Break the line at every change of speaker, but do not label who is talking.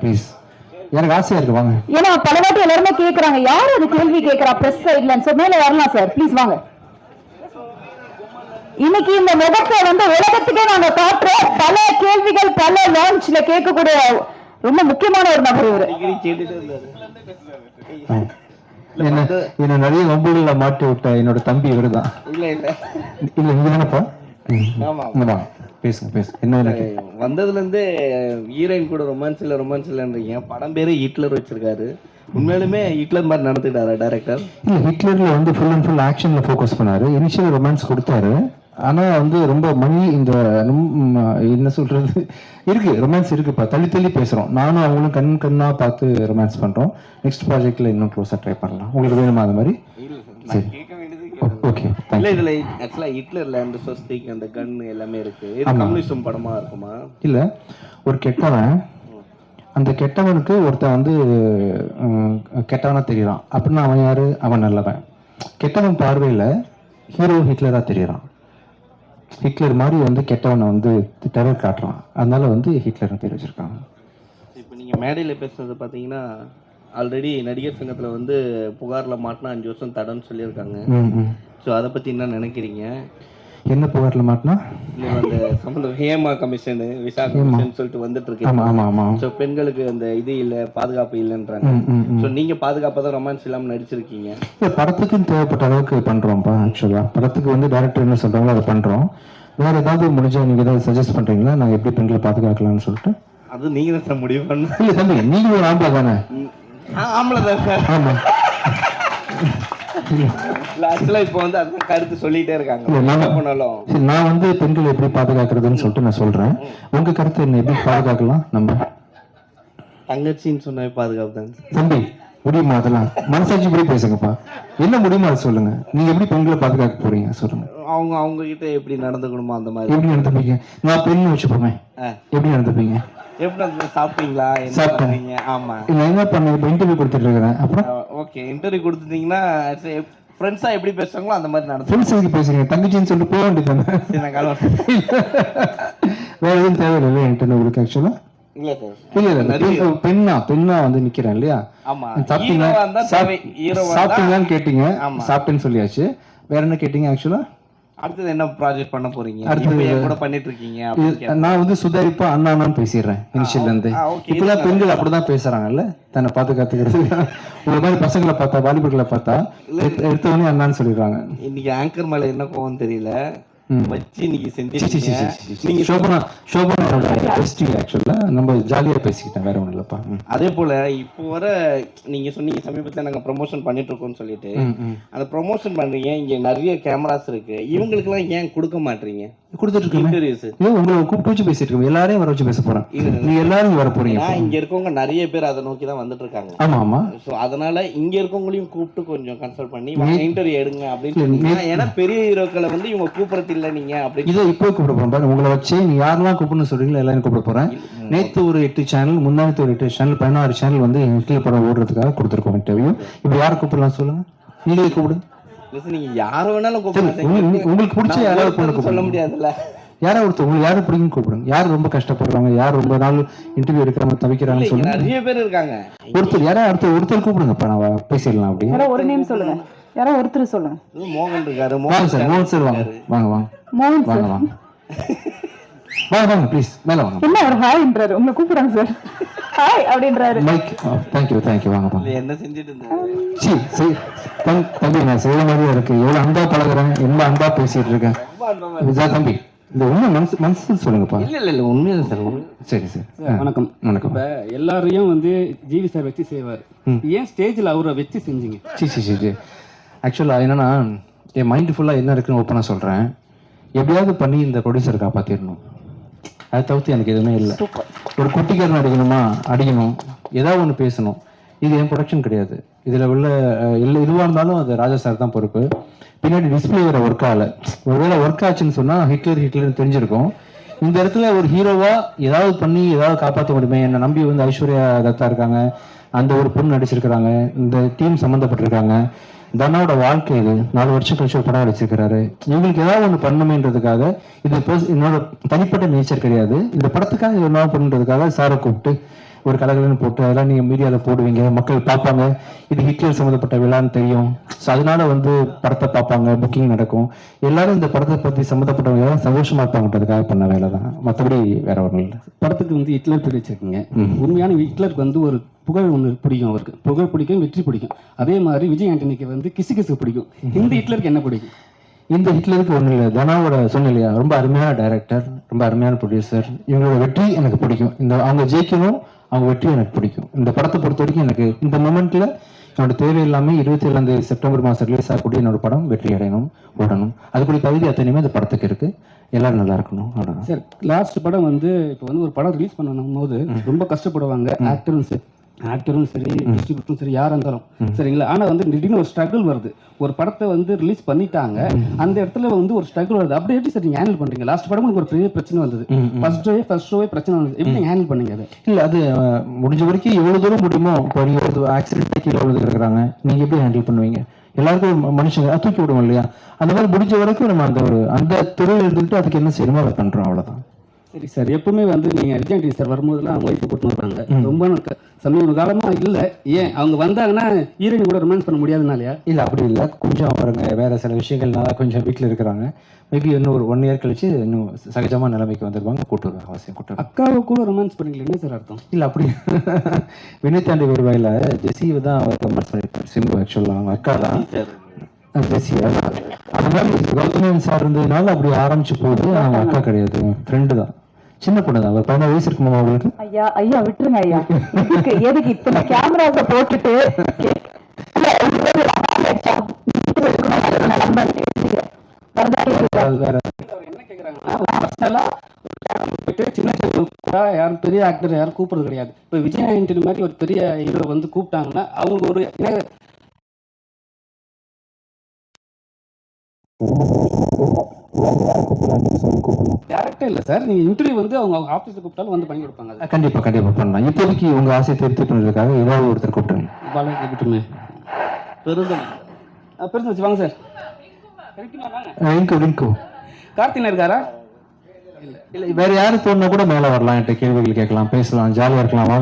Please எனக்கு ஆசையா இருக்கு வாங்க.
ஏன்னா பல வாட்டி எல்லாருமே கேக்குறாங்க யார் அது கேள்வி கேக்குறா? பிரஸ் சைட்ல சோ மேல வரலாம் சார் ப்ளீஸ் வாங்க. இன்னைக்கு இந்த முகத்தை வந்து உலகத்துக்கே நாங்க காட்டுறோம். பல கேள்விகள் பல லான்ச்ல கேட்கக்கூடிய ரொம்ப முக்கியமான ஒரு நபர் இவரு.
என்ன என்ன நிறைய வம்புகள்ல மாட்டி விட்ட என்னோட தம்பி இவருதான்.
இல்ல இல்ல.
இல்ல நீங்க தானப்பா
ஆமா.
பேசுங்க பேசுங்க. என்ன எனக்கு
வந்ததுல இருந்து ஹீரோயின் கூட ரொமான்ஸ் இல்ல ரொமான்ஸ் இல்லன்றீங்க படம் பேரு ஹிட்லர் வச்சிருக்காரு. உண்மையாலுமே ஹிட்லர் மாதிரி நடந்துட்டாரா டைரக்டர்
இல்ல ஹிட்லர்ல வந்து ஃபுல் அண்ட் ஃபுல் ஆக்ஷன்ல ஃபோக்கஸ் பண்ணாரு. இனிஷியல் ரொமான்ஸ் கொடுத்தாரு. ஆனா வந்து ரொம்ப மணி இந்த என்ன சொல்றது? இருக்கு ரொமான்ஸ் இருக்குப்பா தள்ளி தள்ளி பேசுறோம். நானும் அவங்களும் கண் கண்ணா பார்த்து ரொமான்ஸ் பண்றோம். நெக்ஸ்ட் ப்ராஜெக்ட்ல இன்னும் க்ளோஸா ட்ரை பண்ணலாம். உங்களுக்கு வேணுமா அது மாதிரி? சரி. ஓகே
இல்ல இதுல ஆக்சுவலா ஹிட்லர்ல அந்த சொஸ்திக் அந்த கன் எல்லாமே இருக்கு. இது கம்யூனிசம் படமா இருக்குமா?
இல்ல ஒரு கெட்டவன் அந்த கெட்டவனுக்கு ஒருத்தன் வந்து அஹ், கெட்டவனா தெரியறான். அப்படின்னா அவன் யாரு? அவன் நல்லவன். கெட்டவன் பார்வையில ஹீரோ ஹிட்லரா தெரியறான். ஹிட்லர் மாதிரி வந்து கெட்டவனை வந்து டெரர் காட்டுறான். அதனால வந்து ஹிட்லர் பேர் வச்சிருக்காங்க.
இப்போ நீங்க மேடையில பேசுறது பாத்தீங்கன்னா ஆல்ரெடி நடிகர் சங்கத்துல வந்து புகார்ல மாட்டினா அஞ்சு வருஷம் தடன்னு சொல்லியிருக்காங்க. ஸோ அதை பத்தி என்ன நினைக்கிறீங்க?
என்ன புகார்ல மாட்டினா?
அந்த சம்பந்தம் ஹேமா கமிஷன் விசா கமிஷன் சொல்லிட்டு வந்துட்டு இருக்கு ஸோ பெண்களுக்கு அந்த இது இல்ல பாதுகாப்பு இல்லைன்றாங்க. ஸோ நீங்க பாதுகாப்பா தான் ரொமான்ஸ் இல்லாம நடிச்சிருக்கீங்க.
இல்ல படத்துக்குன்னு தேவைப்பட்ட அளவுக்கு பண்றோம்ப்பா ஆக்சுவலா படத்துக்கு வந்து டேரக்டர் என்ன சொல்றாங்களோ அதை பண்றோம். வேற ஏதாவது முடிஞ்சா நீங்க ஏதாவது சஜஸ்ட் பண்றீங்களா? நாங்க எப்படி பெண்களை பாதுகாக்கலாம்னு சொல்லிட்டு?
அது நீங்க தான் முடிவு பண்ண
இல்ல தம்பி நீங்க ஒரு ஆம்பளை தானே?
ஆம்பளை தான் சார். இப்போ வந்து அதுதான் கருத்து சொல்லிட்டே இருக்காங்க.
நான் நான் வந்து பெண்களை எப்படி பாதுகாக்கிறதுன்னு சொல்லிட்டு நான் சொல்றேன். உங்க கருத்து என்ன எப்படி பாதுகாக்கலாம்? நம்ம
தங்கச்சின்னு சொன்ன பாதுகாப்பு தான்.
தம்பி முடியுமா அதெல்லாம்? மனசாட்சி படி பேசுங்கப்பா. என்ன முடியுமா அதை சொல்லுங்க. நீங்க எப்படி பெண்களை பாதுகாக்க போறீங்க? சொல்லுங்க.
அவங்க அவங்க கிட்ட எப்படி நடந்துக்கணுமோ அந்த மாதிரி.
எப்படி நடந்துப்பீங்க? நான் பெண் வச்சுப்போமே. எப்படி நடந்துப்பீங்க?
எப்படி சாப்பிட்டீங்களா? என்ன
சாப்பிட்டேன்.
பண்றீங்க ஆமா.
நான் என்ன பண்ண இப்போ இன்டர்வியூ கொடுத்துட்டு இருக்கிறேன் அப்புறம்
ஓகே இன்டர்வியூ கொடுத்துட்டீங்கன்னா ஃப்ரெண்ட்ஸா எப்படி பேசுறாங்களோ அந்த மாதிரி நடந்து
ஃப்ரெண்ட்ஸ் எதுக்கு பேசுறீங்க? தங்கச்சின்னு சொல்லிட்டு போக வேண்டியதானே
சரி, நான் கால்
வேற எதுவும் தேவையில்லை இன்டர்வியூ உங்களுக்கு ஆக்சுவலா
இல்ல சார்
இல்ல இல்ல பெண்ணா பெண்ணா வந்து நிக்கிறேன் இல்லையா? சாப்பிட்டீங்களான்னு கேட்டீங்க.
ஆமா.
சாப்பிட்டேன்னு சொல்லியாச்சு. வேற என்ன கேட்டீங்க ஆக்சுவலா
அடுத்தது என்ன ப்ராஜெக்ட் பண்ண போறீங்க என் கூட பண்ணிட்டு இருக்கீங்க.
நான் வந்து சுதாரிப்பா அண்ணா அண்ணான்னு பேசிடுறேன் இனிஷியல்ல இருந்து. இப்பெல்லாம் பெண்கள் அப்படிதான் பேசுறாங்கல்ல தன்னை பாதுகாத்துக்கிறது ஒரு மாதிரி பசங்களை பார்த்தா வாலிபர்களை பார்த்தா எடுத்த- எடுத்தவொடனே அண்ணான்னு சொல்லிடுறாங்க
இன்னைக்கு ஆங்கர் மேல என்ன கோவம் தெரியல. வச்சு இன்னைக்கு
சி, சி, சி,
செஞ்சிருக்கீங்க
சி, சி. சோபனா சோபனாவோட ஆக்சுவலா நம்ம ஜாலியா பேசிக்கிட்டேன் வேற ஒண்ணும் இல்லப்பா.
அதே போல இப்போ வர நீங்க சொன்னீங்க சமீபத்துல நாங்க ப்ரமோஷன் பண்ணிட்டு இருக்கோம்னு சொல்லிட்டு. அந்த ப்ரமோஷன் பண்றீங்க இங்க நிறைய கேமராஸ் இருக்கு. இவங்களுக்கு எல்லாம் ஏன் கொடுக்க மாட்டீங்க
கொடுத்துட்டு இருக்கோமே உங்களை கூப்பிட்டு வச்சு பேசிட்டு இருக்கோம் எல்லாரையும் வர வச்சு பேச போறேன். நீங்க எல்லாரும் வர போறீங்க
இங்க இருக்கவங்க நிறைய பேர் அதை நோக்கி தான் வந்துட்டு இருக்காங்க
ஆமா ஆமா.
ஸோ அதனால இங்க இருக்கவங்களையும் கூப்பிட்டு கொஞ்சம் கன்சல்ட் பண்ணி இன்டர்வியூ எடுங்க அப்படின்னு ஏன்னா பெரிய ஹீரோக்களை வந்து இவங்க கூப்பிடுறது இல்ல நீங்க அப்படின்னு
இதை இப்போ கூப்பிட போறேன். பாருங்க உங்களை வச்சு நீ யாரெல்லாம் கூப்பிடணும் சொல்றீங்களோ எல்லாரும் கூப்பிட போறேன். நேத்து ஒரு எட்டு சேனல் முன்னாடி ஒரு எட்டு சேனல் பதினாறு சேனல் வந்து எங்க கீழே படம் ஓடுறதுக்காக கொடுத்துருக்கோம் இன்டர்வியூ இப்போ யார் கூப்பிடலாம் சொல்லுங்க? நீங்களே கூப்பிடுங்க
நீங்க யார வேணாலும் கூப்பிடுங்க
உங்களுக்கு- பிடிச்ச யாராவது
சொல்ல
கூப்பிடுங்க.
முடியாதுல்ல.
யாரா ஒருத்தர் உங்களுக்கு யாரு பிடிக்கும் கூப்பிடுங்க. யார் ரொம்ப கஷ்டப்படுறாங்க யார் ரொம்ப நாள் இன்டர்வியூ எடுக்கிறவங்க தவிக்கிறாங்கன்னு
இங்க
சொல்லுங்க.
நிறைய பேர் இருக்காங்க.
ஒருத்தர் யாரா அடுத்த ஒருத்தர் கூப்பிடுங்கப்பா நான் பேசிடலாம் அப்படி.
யாரோ ஒரு நேம் சொல்லுங்க. யாரோ ஒருத்தர் சொல்லுங்க.
மோகன் இருக்காரு
வாங்க
மோகன்
சார் மோகன் சார் வாங்க. வாங்க வாங்க.
மோகன்
வாங்க
சார்.
வாங்க வாங்க. வாங்க ப்ளீஸ் மேல வாங்க.
என்ன ஒரு ஹாய்ன்றாரு? உங்களை கூப்பிடுறாங்க சார். ஹாய் அப்படின்றாரு.
Mic thank you thank you வாங்க வாங்க.
இல்ல, என்ன செஞ்சுட்டு இருந்தாரு?
சி சரி தம்- தம்பி நான் செய்யற மாதிரியே இருக்கு. எவ்வளவு அன்பா பழகுறேன் என்ன அன்பா பேசிட்டு இருக்கேன்.
ரொம்ப.
விஜா தம்பி இந்த உண்மை மனசு மனசு சொல்லுங்கப்பா.
இல்ல இல்ல இல்ல உண்மையா சார்.
சரி சரி.
வணக்கம்.
வணக்கம்.
இப்ப எல்லாரையும் வந்து ஜிவி சார் வச்சு செய்வார். ஏன் ஸ்டேஜ்ல அவரை வச்சு செஞ்சீங்க?
சி சி சி சி. ஆக்சுவலாக என்னன்னா என் மைண்டு ஃபுல்லாக என்ன இருக்குன்னு ஓப்பனாக சொல்கிறேன் எப்படியாவது பண்ணி இந்த ப்ரொடியூசர் காப்பாற்றிடணும் அதை தவிர்த்து எனக்கு எதுவுமே இல்லை. ஒரு குட்டிக்காரன் அடிக்கணுமா? அடிக்கணும். ஏதாவது ஒன்று பேசணும். இது என் ப்ரொடக்ஷன் கிடையாது. இதில் உள்ள எல்லா இதுவாக இருந்தாலும் அது ராஜா சார் தான் பொறுப்பு. பின்னாடி டிஸ்பிளே வேற ஒர்க் ஆகல. ஒருவேளை ஒர்க் ஆச்சுன்னு சொன்னால் ஹிட்லர் ஹிட்லர்னு தெரிஞ்சிருக்கும். இந்த இடத்துல ஒரு ஹீரோவா ஏதாவது பண்ணி ஏதாவது காப்பாற்ற முடியுமே? என்னை நம்பி வந்து ஐஸ்வர்யா தத்தா இருக்காங்க. அந்த ஒரு பொண்ணு நடிச்சிருக்கிறாங்க. இந்த டீம் சம்மந்தப்பட்டிருக்காங்க தன்னோட வாழ்க்கை இது நாலு வருஷம் கழிச்சு ஒரு படம் வச்சிருக்கிறாரு. இவங்களுக்கு ஏதாவது ஒன்று பண்ணணுமேன்றதுக்காக இது என்னோட தனிப்பட்ட நேச்சர் கிடையாது. இந்த படத்துக்காக என்ன பண்ணுறதுக்காக சாரை கூப்பிட்டு ஒரு கலகலன்னு போட்டு அதெல்லாம் நீங்க மீடியாவில் போடுவீங்க. மக்கள் பார்ப்பாங்க. இது ஹிட்லர் சம்மந்தப்பட்ட விழான்னு தெரியும். ஸோ அதனால வந்து படத்தை பார்ப்பாங்க புக்கிங் நடக்கும். எல்லாரும் இந்த படத்தை பத்தி சம்மந்தப்பட்டவங்க எல்லாம் சந்தோஷமா இருப்பாங்கன்றதுக்காக பண்ண வேலை தான். மற்றபடி வேற ஒன்றும் இல்லை.
படத்துக்கு வந்து ஹிட்லர் பேர் வச்சிருக்கீங்க உண்மையான ஹிட்லருக்கு வந்து ஒரு புகழ் ஒன்று பிடிக்கும் அவருக்கு. புகழ் பிடிக்கும் வெற்றி பிடிக்கும். அதே மாதிரி விஜய் ஆண்டனிக்கு வந்து கிசு கிசு பிடிக்கும். இந்த ஹிட்லருக்கு என்ன பிடிக்கும்?
இந்த ஹிட்லருக்கு ஒன்றும் இல்லை. தனாவோட இல்லையா ரொம்ப அருமையான டைரக்டர் ரொம்ப அருமையான ப்ரொடியூசர் இவங்களோட வெற்றி எனக்கு பிடிக்கும். இந்த அவங்க ஜெயிக்கணும் அவங்க வெற்றி எனக்கு பிடிக்கும். இந்த படத்தை பொறுத்த வரைக்கும் எனக்கு இந்த மொமெண்ட்ல என்னோட தேவை எல்லாமே இருபத்தி ஏழாம் தேதி செப்டம்பர் மாதம் ரிலீஸ் ஆகக்கூடிய என்னோட படம் வெற்றி அடையணும் ஓடணும். அதுக்குரிய தகுதி அத்தனையுமே இந்த படத்துக்கு இருக்கு. எல்லாரும் நல்லா இருக்கணும். அவ்வளவுதான்.
சார் லாஸ்ட் படம் வந்து இப்போ வந்து ஒரு படம் ரிலீஸ் பண்ணணும் போது ரொம்ப கஷ்டப்படுவாங்க ஆக்டரும் சரி ஆக்டரும் சரி டிஸ்ட்ரிபியூட்டரும் சரி யாரா இருந்தாலும் சரிங்களா? ஆனா வந்து திடீர்னு ஒரு ஸ்ட்ரகிள் வருது. ஒரு படத்தை வந்து ரிலீஸ் பண்ணிட்டாங்க. அந்த இடத்துல வந்து ஒரு ஸ்ட்ரகிள் வருது. அப்படி எப்படி சார் ஹேண்டில் பண்றீங்க? லாஸ்ட் படம் உங்களுக்கு ஒரு பெரிய பிரச்சனை வந்தது. ஃபர்ஸ்ட் ஷோவே ஃபர்ஸ்ட் ஷோவே பிரச்சனை வந்தது. எப்படி ஹேண்டில் பண்ணீங்க அதை?
இல்ல அது முடிஞ்ச வரைக்கும் எவ்வளவு தூரம் முடியுமோ இப்போ நீங்க ஒரு ஆக்சிடென்ட் கீழே விழுந்து இருக்கிறாங்க. நீங்க எப்படி ஹேண்டில் பண்ணுவீங்க? எல்லாருக்கும் மனுஷங்க தூக்கி விடுவோம் இல்லையா? அந்த மாதிரி முடிஞ்ச வரைக்கும் நம்ம அந்த ஒரு அந்த துறையில் இருந்துட்டு அதுக்கு என்ன செய்யணுமோ அதை பண்றோம் அவ்வளவுதான்.
சரி சார் எப்பவுமே வந்து நீங்க விஜய் ஆண்டனி சார் வரும்போதெல்லாம் அவங்க ஒய்ஃபை கூட்டு வருவாங்க. ரொம்ப நாள் சமீப காலமா இல்ல. ஏன்? அவங்க வந்தாங்கன்னா ஹீரோயின் கூட ரொமான்ஸ் பண்ண முடியாதுனாலயா?
இல்ல அப்படி இல்ல. கொஞ்சம் பாருங்க வேற சில விஷயங்கள்னால கொஞ்சம் வீட்ல இருக்கிறாங்க. மேபி இன்னும் ஒரு ஒன் இயர் கழிச்சு இன்னும் சகஜமா நிலைமைக்கு வந்துருவாங்க. கூட்டு வருவாங்க அவசியம் கூட்டு வருவாங்க.
அக்காவை கூட ரொமான்ஸ் பண்ணீங்களா என்ன சார் அர்த்தம்?
இல்ல அப்படி வினய் தாண்டி வருவாயில ஜெசிவை தான் அவர் கமெண்ட்ஸ் பண்ணிருப்பாரு சிம்பு ஆக்சுவலா அவங்க அக்கா தான். ஜெசி அந்த மாதிரி கௌதமன் சார் இருந்ததுனால அப்படி ஆரம்பிச்சு போகுது. அவங்க அக்கா கிடையாது. ஃப்ரெண்டு தான். சின்ன பொண்ணு தான் பதினாறு வயசு இருக்குமா அவங்களுக்கு
ஐயா ஐயா விட்டுருங்க ஐயா. எதுக்கு எதுக்கு இத்தனை கேமராஸ போட்டுட்டு உங்களுக்கு
யாரும் பெரிய ஆக்டர் யாரும் கூப்பிடுறது கிடையாது. இப்போ விஜய் ஆண்டனி மாதிரி ஒரு பெரிய ஹீரோ வந்து கூப்பிட்டாங்கன்னா அவங்களுக்கு ஒரு என்ன டேரக்டே இல்லை சார் நீங்கள் இன்டர்வியூ வந்து அவங்க கூப்பிட்டாலும் வந்து பண்ணி கொடுப்பாங்க.
கண்டிப்பா கண்டிப்பா பண்ணலாம். இப்போதைக்கு உங்க ஆசையை திருப்தி ஏதாவது ஒருத்தர் கூப்பிட்டுருங்க.
பெருந்தம்
வச்சு வாங்க சார்
ரிங்கு ரிங்கு
கார்த்தினா இருக்காரா?
இல்ல வேற யாரு தோணுனா கூட மேல வரலாம். என்கிட்ட கேள்விகள் கேட்கலாம் பேசலாம் ஜாலியா இருக்கலாம். வாங்க.